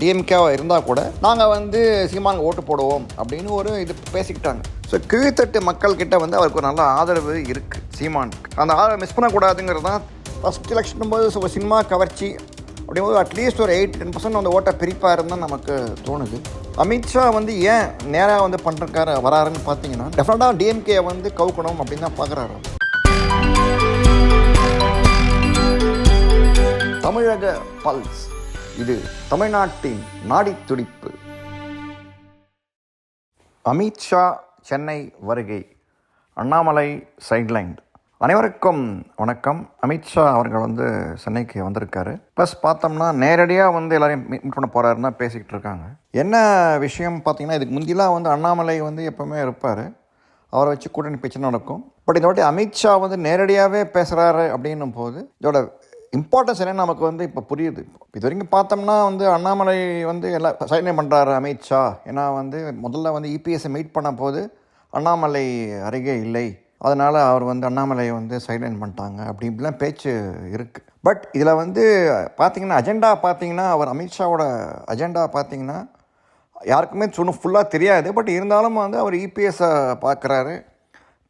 டிஎம்கேவாக இருந்தால் கூட நாங்கள் வந்து சீமானுக்கு ஓட்டு போடுவோம் அப்படின்னு ஒரு இது பேசிக்கிட்டாங்க. ஸோ கீழ்த்தட்டு மக்கள்கிட்ட வந்து அவருக்கு ஒரு நல்ல ஆதரவு இருக்குது சீமானுக்கு. அந்த ஆதரவை மிஸ் பண்ணக்கூடாதுங்கிறது தான் ஃபஸ்ட் எலெக்ஷன் போது ஒரு சினிமா கவர்ச்சி அப்படிங்கும்போது அட்லீஸ்ட் ஒரு எயிட் டென் பர்சன்ட் அந்த ஓட்டை பிரிப்பாக இருந்தால் நமக்கு தோணுது. அமித்ஷா வந்து ஏன் நேராக வந்து பண்ணுறக்கார வராருன்னு பார்த்தீங்கன்னா டெஃபினட்டாக டிஎம்கே வந்து கவுக்கணும் அப்படின்னு தான் பார்க்குறாரு தமிழக பல்ஸ். இது தமிழ்நாட்டின் நாடித்துடிப்பு. அமித்ஷா சென்னை வருகை அண்ணாமலை சைட்லைன் அனைவருக்கும் வணக்கம். அமித்ஷா அவர்கள் வந்து சென்னைக்கு வந்திருக்காரு. ப்ளஸ் பார்த்தோம்னா நேரடியாக வந்து எல்லோரையும் மீட் பண்ண போகிறாருன்னு தான் பேசிக்கிட்டு இருக்காங்க. என்ன விஷயம் பார்த்தீங்கன்னா இதுக்கு முந்திலாம் வந்து அண்ணாமலை வந்து எப்போவுமே இருப்பார். அவரை வச்சு கூட்டணி பிரச்சனை நடக்கும். பட் இந்த வாட்டி அமித்ஷா வந்து நேரடியாகவே பேசுகிறாரு அப்படின்னும் போது இதோட இம்பார்ட்டன்ஸ் என்ன நமக்கு வந்து இப்போ புரியுது. இது வரைக்கும் பார்த்தோம்னா வந்து அண்ணாமலை வந்து எல்லா சைன்ய பண்ணுறாரு அமித்ஷா ஏன்னா வந்து முதல்ல வந்து இபிஎஸ்ஸை மீட் பண்ண போது அண்ணாமலை அருகே இல்லை. அதனால் அவர் வந்து அண்ணாமலையை வந்து சைலண்ட் பண்ணிட்டாங்க அப்படி இப்படிலாம் பேச்சு இருக்குது பட் இதில் வந்து பார்த்தீங்கன்னா அஜெண்டா பார்த்திங்கன்னா அவர் அமித்ஷாவோட அஜெண்டா பார்த்திங்கன்னா யாருக்குமே சொன்ன ஃபுல்லாக தெரியாது. பட் இருந்தாலும் வந்து அவர் இபிஎஸ்ஸை பார்க்குறாரு.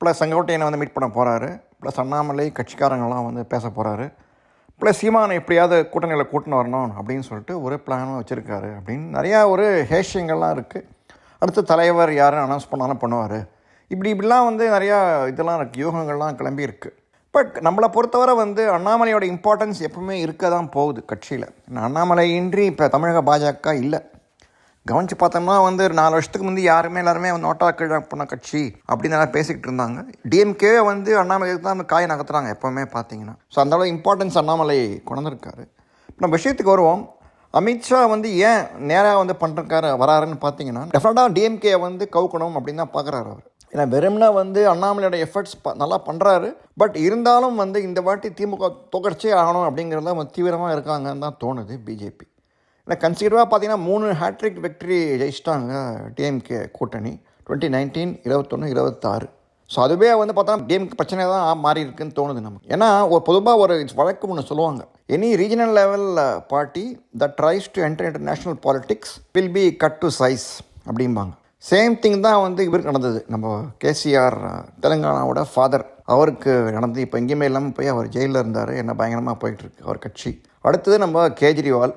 ப்ளஸ் செங்கோட்டையனை வந்து மீட் பண்ண போகிறாரு ப்ளஸ் அண்ணாமலை கட்சிக்காரங்களாம் வந்து பேச போகிறாரு ப்ளஸ் சீமானை எப்படியாவது கூட்டணியில் கூட்டின்னு வரணும் அப்படின்னு சொல்லிட்டு ஒரு பிளானும் வச்சுருக்காரு அப்படின்னு நிறையா ஒரு ஹேஷியங்கள்லாம் இருக்குது அடுத்து தலைவர் யாரும் அனௌன்ஸ் பண்ணாலும் பண்ணுவார். இப்படி இப்படிலாம் வந்து நிறையா இதெல்லாம் இருக்குது யூகங்கள்லாம் கிளம்பி இருக்குது பட் நம்மளை பொறுத்தவரை வந்து அண்ணாமலையோட இம்பார்ட்டன்ஸ் எப்பவுமே இருக்க தான் போகுது கட்சியில். அண்ணாமலை இன்றி இப்போ தமிழக பாஜக இல்லை. கவனித்து பார்த்தோம்னா வந்து ஒரு நாலு வருஷத்துக்கு முந்தி யாருமே எல்லாருமே நோட்டா கீழே பண்ண கட்சி அப்படின்னு எல்லாம் பேசிக்கிட்டு இருந்தாங்க. டிஎம்கே வந்து அண்ணாமலைக்கு தான் அந்த காயை நகர்த்துறாங்க எப்போவுமே பார்த்தீங்கன்னா. ஸோ அந்த அளவு இம்பார்ட்டன்ஸ் அண்ணாமலை கொண்டிருக்காரு நம்ம விஷயத்துக்கு வருவோம். அமித்ஷா வந்து ஏன் நேராக வந்து பண்ணுறக்கார வராருன்னு பார்த்தீங்கன்னா டெஃபினட்டாக டிஎம்கே வந்து கவுக்கணும் அப்படின்னு தான் பார்க்குறாரு அவர். ஏன்னா வெறும்னா வந்து அண்ணாமலையோட எஃபர்ட்ஸ் ப நல்லா பண்ணுறாரு பட் இருந்தாலும் வந்து இந்த வாட்டி திமுக தோக்கடிச்சே ஆகணும் அப்படிங்கிறத அவங்க தீவிரமாக இருக்காங்கன்னு தான் தோணுது பிஜேபி ஏன்னா கன்சிடராக பார்த்தீங்கன்னா மூணு ஹேட்ரிக் வெக்ட்ரி ஜெயிச்சிட்டாங்க டிஎம்கே கூட்டணி. டுவெண்ட்டி நைன்டீன் இருபத்தொன்று இருபத்தாறு. ஸோ அதுவே வந்து பார்த்தா டிஎம்கே பிரச்சனை தான் மாறி இருக்குன்னு தோணுது நமக்கு. ஏன்னா ஒரு பொதுவாக ஒரு வழக்கு ஒன்று சொல்லுவாங்க. Any regional level party that tries to enter international politics will be cut to size அப்படிம்பாங்க. சேம் திங் தான் வந்து இவருக்கு நடந்தது. நம்ம கேசிஆர் தெலுங்கானாவோட ஃபாதர் அவருக்கு நடந்து இப்போ எங்கேயுமே இல்லாமல் போய் அவர் ஜெயிலில் இருந்தார். என்ன பயங்கரமாக போயிட்டுருக்கு அவர் கட்சி. அடுத்தது நம்ம கேஜ்ரிவால்.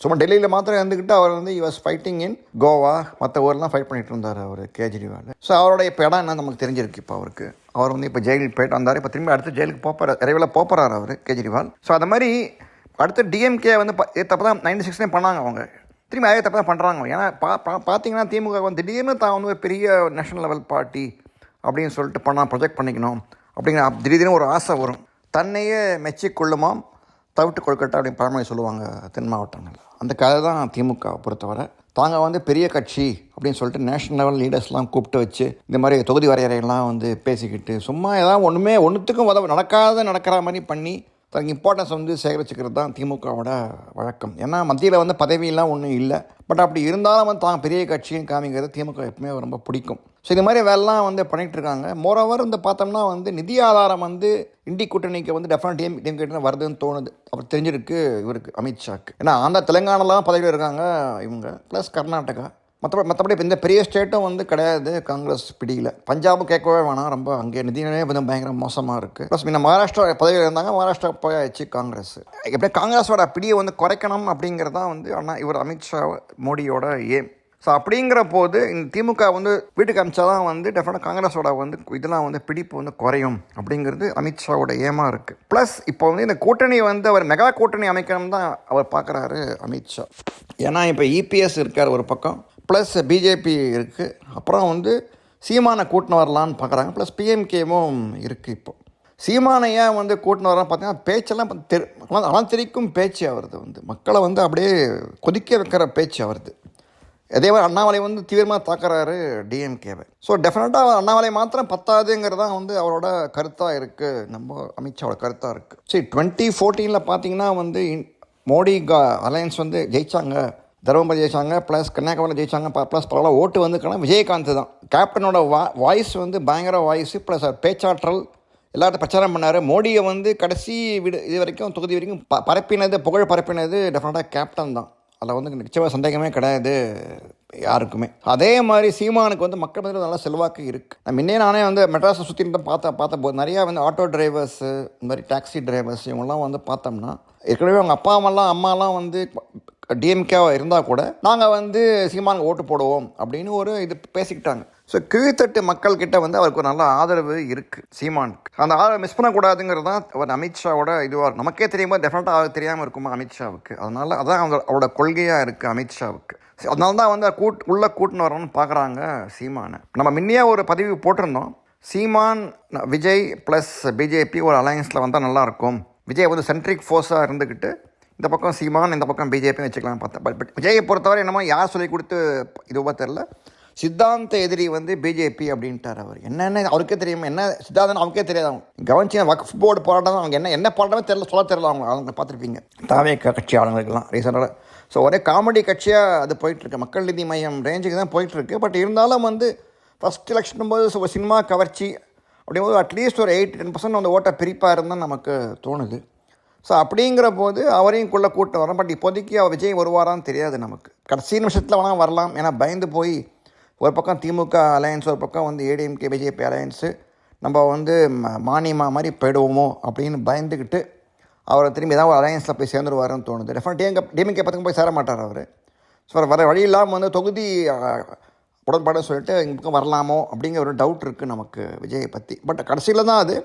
சும்மா டெல்லியில் மாத்திரம் இருந்துக்கிட்டு அவர் வந்து இவாஸ் ஃபைட்டிங் இன் கோவா மற்ற ஊர்லாம் ஃபைட் பண்ணிட்டு இருந்தார் அவர் கேஜ்ரிவால். ஸோ அவரோட இப்போ இடம் என்ன நமக்கு தெரிஞ்சிருக்கு இப்போ அவருக்கு? அவர் வந்து இப்போ ஜெயிலுக்கு போயிட்டு வந்தார். இப்போ திரும்பி அடுத்து ஜெயிலுக்கு போப்பார் விரைவில் போகிறார் அவர் கேஜ்ரிவால். ஸோ அது மாதிரி அடுத்து டிஎம்கே வந்து தப்பு தான் நைன்டி சிக்ஸ்லேயும் பண்ணாங்க அவங்க. திரும்பி அதே தப்பு தான் பண்ணுறாங்க ஏன்னா பா பா- பார்த்தீங்கன்னா திமுக வந்து திடீர்னு தான் வந்து ஒரு பெரிய நேஷனல் லெவல் பார்ட்டி அப்படின்னு சொல்லிட்டு பண்ணால் ப்ரொஜெக்ட் பண்ணிக்கணும் அப்படிங்கிற திடீர்னு ஒரு ஆசை வரும். தன்னையே மெச்சிக்கொள்ளுமாம் தவிட்டு கொழுக்கட்டை அப்படின்னு பழமொழி சொல்லுவாங்க தென் மாவட்டங்களில். அந்த கதை தான் திமுக பொறுத்தவரை. தாங்க வந்து பெரிய கட்சி அப்படின்னு சொல்லிட்டு நேஷனல் லெவல் லீடர்ஸ்லாம் கூப்பிட்டு வச்சு இந்த மாதிரி தொகுதி வரையறையெல்லாம் வந்து பேசிக்கிட்டு சும்மா ஏதாவது ஒன்றுமே ஒன்றுத்துக்கும் உதவ நடக்காத நடக்கிற மாதிரி பண்ணி தனக்கு இம்பார்ட்டன்ஸ் வந்து சேகரிச்சுக்கிறது தான் திமுகவோட வழக்கம். ஏன்னா மத்தியில் வந்து பதவியெல்லாம் ஒன்றும் இல்லை. பட் அப்படி இருந்தாலும் வந்து தான் பெரிய கட்சின்னு காமிக்கிறது திமுக எப்பவுமே ரொம்ப பிடிக்கும். ஸோ இது மாதிரி வேலைலாம் வந்து பண்ணிகிட்டு இருக்காங்க மோரோவர் இந்த பார்த்தோம்னா வந்து நிதி ஆதாரம் வந்து இண்டி கூட்டணிக்கு வந்து டெஃபினட் டிஎம் டிஎம் வருதுன்னு தோணுது. அவர் தெரிஞ்சிருக்கு இவருக்கு அமித்ஷாக்கு. ஏன்னா ஆந்திரா தெலுங்கானாலாம் பதவியில் இருக்காங்க இவங்க. ப்ளஸ் கர்நாடகா. மற்றபடி மற்றபடி இந்த பெரிய ஸ்டேட்டும் வந்து கிடையாது காங்கிரஸ் பிடியில் பஞ்சாபும் கேட்கவே வேணாம் ரொம்ப அங்கே நிதிநிலையே கொஞ்சம் பயங்கர மோசமாக இருக்குது ப்ளஸ் முன்ன மகாராஷ்டிரா பதவியில் இருந்தாங்க மகாராஷ்டிரா போயாச்சு காங்கிரஸ். எப்படி காங்கிரஸோட பிடியை வந்து குறைக்கணும் அப்படிங்கிறதான் வந்து ஆனால் இவர் அமித்ஷா மோடியோட ஏம் ஸோ அப்படிங்கிற போது இந்த திமுக வந்து வீட்டுக்கு அமிச்சா தான் வந்து டெஃபினட்டாக காங்கிரஸோட வந்து இதெல்லாம் வந்து பிடிப்பு வந்து குறையும் அப்படிங்கிறது அமித்ஷாவோட ஏமா இருக்குது ப்ளஸ் இப்போ வந்து இந்த கூட்டணி வந்து அவர் மெகா கூட்டணி அமைக்கணும் தான் அவர் பார்க்குறாரு அமித்ஷா. ஏன்னா இப்போ இபிஎஸ் இருக்கார் ஒரு பக்கம் ப்ளஸ் பிஜேபி இருக்குது அப்புறம் வந்து சீமானை கூட்டின்னு வரலான்னு பார்க்குறாங்க. ப்ளஸ் பிஎம்கேவும் இருக்குது இப்போ. சீமானை ஏன் வந்து கூட்டின்னு வரலாம் பார்த்தீங்கன்னா பேச்செல்லாம் தெரு தெரி அலந்தரிக்கும் பேச்சு அவரது வந்து. மக்களை வந்து அப்படியே கொதிக்க வைக்கிற பேச்சு அவரது. அதே மாதிரி அண்ணாமலை வந்து தீவிரமாக தாக்குறாரு டிஎம்கேவை ஸோ டெஃபினட்டாக அண்ணாமலை மாத்திரம் பத்தாதுங்கிறது தான் வந்து அவரோட கருத்தாக இருக்குது நம்ம அமித்ஷாவோட கருத்தாக இருக்குது சரி டுவெண்ட்டி ஃபோர்டீனில் பார்த்தீங்கன்னா வந்து இன்- மோடி கா அலையன்ஸ் வந்து ஜெயிச்சாங்க. தருமபுரி ஜெயிச்சாங்க ப்ளஸ் கன்னியாகுமரி ஜெயிச்சாங்க ப்ளஸ் பல ஓட்டு வந்து விஜயகாந்த் தான். கேப்டனோட வா வாய்ஸ் வந்து பயங்கர வாய்ஸ் ப்ளஸ் பேச்சாற்றல் எல்லார்ட்ட பிரச்சாரம் பண்ணார். மோடியை வந்து கடைசி விடு இது வரைக்கும் தொகுதி வரைக்கும் ப பரப்பினது புகழ் பரப்பினது டெஃபினட்டாக கேப்டன் தான். அதில் வந்து நிச்சயமாக சந்தேகமே கிடையாது யாருக்குமே. அதே மாதிரி சீமானுக்கு வந்து மக்கள் மத்தியில் நல்லா செல்வாக்கு இருக்குது நான் முன்னே நானே வந்து மெட்ராஸை சுற்றி பார்த்தா பார்த்த பார்த்த போது நிறையா வந்து ஆட்டோ டிரைவர்ஸு இந்த மாதிரி டாக்ஸி டிரைவர்ஸ் இவங்கெல்லாம் வந்து பார்த்தோம்னா ஏற்கனவே அவங்க அப்பா அம்மாலாம் அம்மாலாம் வந்து டிஎம்கேவாக இருந்தால் கூட நாங்கள் வந்து சீமானுக்கு ஓட்டு போடுவோம் அப்படின்னு ஒரு இது பேசிக்கிட்டாங்க. ஸோ கீழ்த்தட்டு மக்கள்கிட்ட வந்து அவருக்கு ஒரு நல்ல ஆதரவு இருக்குது சீமானுக்கு. அந்த ஆதரவை மிஸ் பண்ணக்கூடாதுங்கிறது தான் அவர் அமித்ஷாவோட இதுவாக நமக்கே தெரியுமா டெஃபினட்டாக அவருக்கு தெரியாமல் இருக்குமா அமித்ஷாவுக்கு அதனால் அதான் அவங்க அவரோட கொள்கையாக இருக்குது அமித்ஷாவுக்கு அதனால தான் வந்து கூட் உள்ளே கூட்டின்னு வரணும்னு பார்க்குறாங்க சீமானை. நம்ம முன்னையே ஒரு பதிவு போட்டிருந்தோம். சீமான் விஜய் ப்ளஸ் பிஜேபி ஒரு அலையன்ஸில் வந்தால் நல்லாயிருக்கும் விஜய் வந்து சென்ட்ரிக் ஃபோர்ஸாக இருந்துக்கிட்டு இந்த பக்கம் சீமான் இந்த பக்கம் பிஜேபின்னு வச்சுக்கலாம் பார்த்தேன். பட் பட் விஜயை பொறுத்தவரை என்னமோ யார் சொல்லி கொடுத்து இதுவாக தெரில சித்தாந்த எதிரி வந்து பிஜேபி அப்படின்ட்டார் அவர். என்னென்ன அவருக்கே தெரியுமா என்ன சித்தாந்தம் அவருக்கே தெரியாது அவங்க. கவனிச்சு வக்ஃப் போர்டு போராட்டம் அவங்க என்ன என்ன போராட்டமே தெரியல சொல்ல தெரியல அவங்க. அவங்க பார்த்துருப்பீங்க. தாவே கட்சி ஆளுங்களுக்கெல்லாம் ரீசெண்டாக ஸோ ஒரே காமெடி கட்சியாக அது போயிட்டுருக்கு. மக்கள் நீதி மையம் ரேஞ்சுக்கு தான் போயிட்டுருக்கு. பட் இருந்தாலும் வந்து ஃபஸ்ட் எலெக்ஷன் போது சினிமா கவர்ச்சி அப்படிங்கும்போது அட்லீஸ்ட் ஒரு எயிட் டென் பர்சன்ட் அந்த ஓட்டை பிரிப்பாக இருந்தால் நமக்கு தோணுது. ஸோ அப்படிங்கிற போது அவரையும் குள்ளே கூட்டம் வரோம் பட் இப்போதைக்கு அவர் விஜய் வருவாரான்னு தெரியாது நமக்கு. கடைசி நிமிஷத்தில் வேணால் வரலாம். ஏன்னா பயந்து போய் ஒரு பக்கம் திமுக அலையன்ஸ் ஒரு பக்கம் வந்து ஏடிஎம்கே பிஜேபி அலையன்ஸு நம்ம வந்து ம- மானியமா மாதிரி போயிடுவோமோ அப்படின்னு பயந்துக்கிட்டு அவரை திரும்பி ஏதாவது ஒரு அலையன்ஸில் போய் சேர்ந்துருவாருன்னு தோணுது. டெஃபினட் டிஎம்கே டிஎம்கே பக்கம் போய் சேர மாட்டார் அவர். ஸோ வர வழி இல்லாமல் வந்து தொகுதி உடன்பாடுன்னு உடன்பாடு சொல்லிட்டு இங்கே பக்கம் வரலாமோ அப்படிங்கிற ஒரு டவுட் இருக்குது நமக்கு விஜயை பற்றி பட் கடைசியில் தான் அது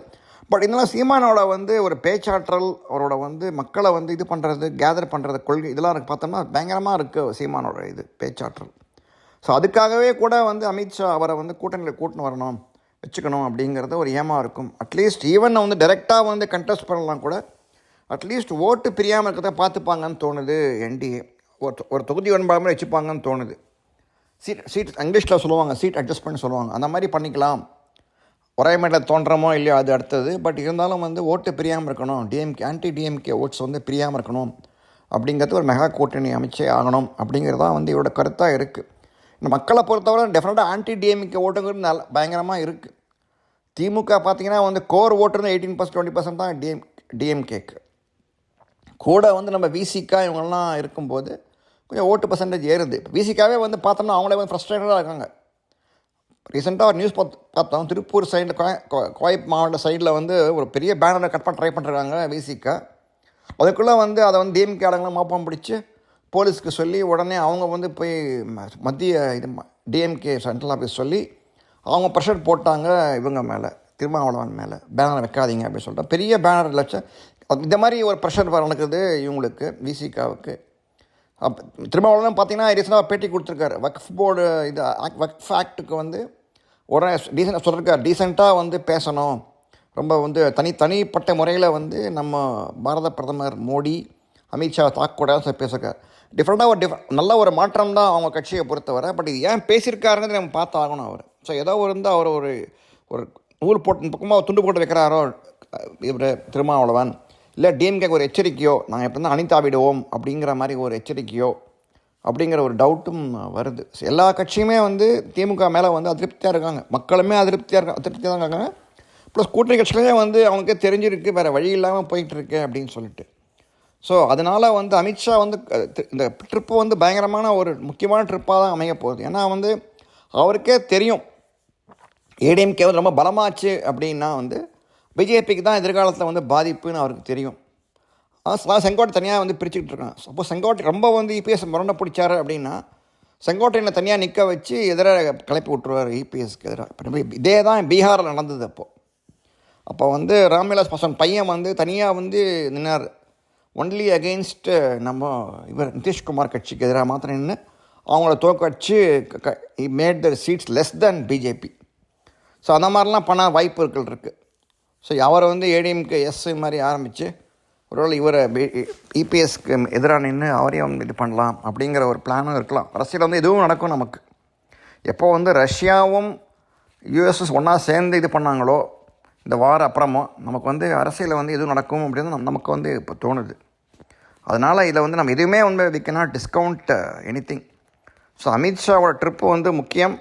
பட் இருந்தாலும் சீமானோட வந்து ஒரு பேச்சாற்றல் அவரோட வந்து மக்களை வந்து இது பண்ணுறது கேதர் பண்ணுறது கொள்கை இதெல்லாம் இருக்குது பார்த்தோம்னா பயங்கரமாக இருக்குது சீமானோட இது பேச்சாற்றல். ஸோ அதுக்காகவே கூட வந்து அமித்ஷா அவரை வந்து கூட்டணியில் கூட்டின்னு வரணும் வச்சுக்கணும் அப்படிங்கிறது ஒரு ஏமா இருக்கும். அட்லீஸ்ட் ஈவன் வந்து டைரெக்டாக வந்து கண்டெஸ்ட் பண்ணலாம் கூட அட்லீஸ்ட் ஓட்டு பிரியாமல் இருக்கிறத பார்த்துப்பாங்கன்னு தோணுது என்டிஏ ஒரு தொகுதி ஒரு தொகுதி வச்சுப்பாங்கன்னு தோணுது. சீட் சீட் இங்கிலீஷில் சொல்லுவாங்க சீட் அட்ஜஸ்ட்மெண்ட் சொல்லுவாங்க. அந்த மாதிரி பண்ணிக்கலாம். ஒரே தோன்றமோ இல்லையோ அது அடுத்தது. பட் இருந்தாலும் வந்து ஓட்டு பிரியாமல் இருக்கணும். டிஎம்கே ஆன்டி டிஎம்கே ஓட்ஸ் வந்து பிரியாமல் இருக்கணும். அப்படிங்கிறது ஒரு மெகா கூட்டணி அமைச்சே ஆகணும். அப்படிங்கிறதான் வந்து இவரோட கருத்தாக இருக்குது இந்த மக்களை பொறுத்தவரை டெஃபினட்டாக ஆன்டி டிஎம்கே ஓட்டுங்கிறது நல்ல பயங்கரமாக இருக்குது திமுக பார்த்தீங்கன்னா வந்து கோர் ஓட்டு வந்து எயிட்டீன் பர்சன்ட் டுவெண்ட்டி பர்சன்ட் தான் டிஎம் டிஎம்கேக்கு கூட வந்து நம்ம விசிகா இவங்கெல்லாம் இருக்கும்போது கொஞ்சம் ஓட்டு பர்சன்டேஜ் ஏறுது. விசிகாவே வந்து பார்த்தோம்னா அவங்களே வந்து ஃப்ரஸ்ட்ரேட்டடாக இருக்காங்க. ரீசெண்டாக ஒரு நியூஸ் பார்த்து பார்த்தோம். திருப்பூர் சைடில் கோய மாவட்ட சைடில் வந்து ஒரு பெரிய பேனரை கட் பண்ண ட்ரை பண்ணுறாங்க விசிக்க அதுக்குள்ளே வந்து அதை வந்து டிஎம்கே ஆளுங்களாம் மாப்பம் பிடிச்சி போலீஸ்க்கு சொல்லி உடனே அவங்க வந்து போய் ம- மத்திய இது டிஎம்கே சென்ட்ரல் ஆஃபீஸ் சொல்லி அவங்க ப்ரெஷர் போட்டாங்க இவங்க மேலே திருமாவளவன் மேலே. பேனர் வைக்காதீங்க அப்படின்னு சொல்லிட்டு. பெரிய பேனர் லட்சம் இந்த மாதிரி ஒரு ப்ரெஷர் நடக்குது இவங்களுக்கு விசிகாவுக்கு திருமாவளவன் பார்த்தீங்கன்னா ரீசெண்டாக பேட்டி கொடுத்துருக்காரு. வக்ஃப் போர்டு இது வக்ஃப் ஆக்டுக்கு வந்து உடனே டீசெண்டாக சொல்லியிருக்காரு டீசெண்டாக வந்து பேசணும். ரொம்ப வந்து தனி தனிப்பட்ட முறையில் வந்து நம்ம பாரத பிரதமர் மோடி அமித்ஷா தாக்கூடாது சொல்லி பேசியிருக்காரு டிஃப்ரெண்ட்டாக ஒரு டிஃப் நல்ல ஒரு மாற்றம் தான் அவங்க கட்சியை பொறுத்தவரை பட் இது ஏன் பேசியிருக்காருங்கிறது நம்ம பார்த்து ஆகணும் அவர். ஸோ ஏதோ ஒரு இருந்தால் அவர் ஒரு ஒரு நூல் போட்டு பக்கமாக துண்டு போட்டு வைக்கிறாரோ இவர் திருமாவளவன். இல்லை டிஎம்கேக்கு ஒரு எச்சரிக்கையோ நாங்கள் எப்போ தான் அணித்தாவிடுவோம் அப்படிங்கிற மாதிரி ஒரு எச்சரிக்கையோ அப்படிங்கிற ஒரு டவுட்டும் வருது. எல்லா கட்சியுமே வந்து திமுக மேலே வந்து அதிருப்தியாக இருக்காங்க. மக்களுமே அதிருப்தியாக இருக்க அதிருப்தியாக தான் இருக்காங்க. ப்ளஸ் கூட்டணி கட்சிகளே வந்து அவங்களுக்கே தெரிஞ்சிருக்கு வேறு வழி இல்லாமல் போயிட்டுருக்கு அப்படின்னு சொல்லிட்டு. ஸோ அதனால் வந்து அமித்ஷா வந்து இந்த ட்ரிப்பு வந்து பயங்கரமான ஒரு முக்கியமான ட்ரிப்பாக தான் அமைய போகுது. ஏன்னா வந்து அவருக்கே தெரியும். ஏடிஎம்கே வந்து ரொம்ப பலமாச்சு அப்படின்னா வந்து பிஜேபிக்கு தான் எதிர்காலத்தில் வந்து பாதிப்புன்னு அவருக்கு தெரியும். ஆனால் செங்கோட்டை தனியாக வந்து பிரிச்சுக்கிட்டு இருக்கான் அப்போ செங்கோட்டை ரொம்ப வந்து இபிஎஸ் முரண்டை பிடிச்சாரு அப்படின்னா செங்கோட்டையனை தனியாக நிற்க வச்சு எதிராக கிளப்பி விட்ருவார் இபிஎஸ்க்கு எதிராக இப்போ இதே தான் பீகாரில் நடந்தது அப்போது அப்போ வந்து ராம்விலாஸ் பாஸ்வான் பையன் வந்து தனியாக வந்து நின்னார். ஒன்லி அகெயின்ஸ்ட்டு நம்ம இவர் நிதிஷ்குமார் கட்சிக்கு எதிராக மாத்திரம் நின்று அவங்கள தோக்கடிச்சு made the seats less than BJP so அந்த மாதிரிலாம் பண்ண வாய்ப்புகள் இருக்குது ஸோ அவரை வந்து ஏடிஎம்கே எஸ் மாதிரி ஆரம்பித்து ஒருவேளை இவரை இபிஎஸ்க்கு எதிராக நின்று அவரையும் வந்து இது பண்ணலாம் அப்படிங்கிற ஒரு பிளானும் இருக்கலாம். அரசியல் வந்து எதுவும் நடக்கும் நமக்கு. எப்போ வந்து ரஷ்யாவும் யூஎஸ்எஸ் ஒன்றா சேர்ந்து இது பண்ணாங்களோ இந்த வார அப்புறமா நமக்கு வந்து அரசியலில் வந்து எதுவும் நடக்கும் அப்படின்னு நமக்கு வந்து இப்போ தோணுது. அதனால் இதில் வந்து நம்ம எதுவுமே வந்து விற்கனா டிஸ்கவுண்ட் எனி திங் ஸோ அமித்ஷாவோட ட்ரிப்பு வந்து முக்கியம்.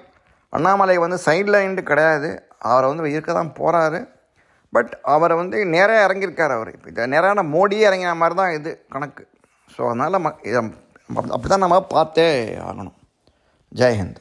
அண்ணாமலை வந்து சைட்லைன்டு கிடையாது. அவரை வந்து இருக்க தான் போகிறாரு பட் அவரை வந்து நேராக இறங்கியிருக்கார் அவர். இப்போ இதை நேரான மோடியே இறங்கின மாதிரி தான் இது கணக்கு. ஸோ அதனால் ம இதை அப்படி தான் நம்ம பார்த்தே ஆகணும். ஜெய்ஹிந்த்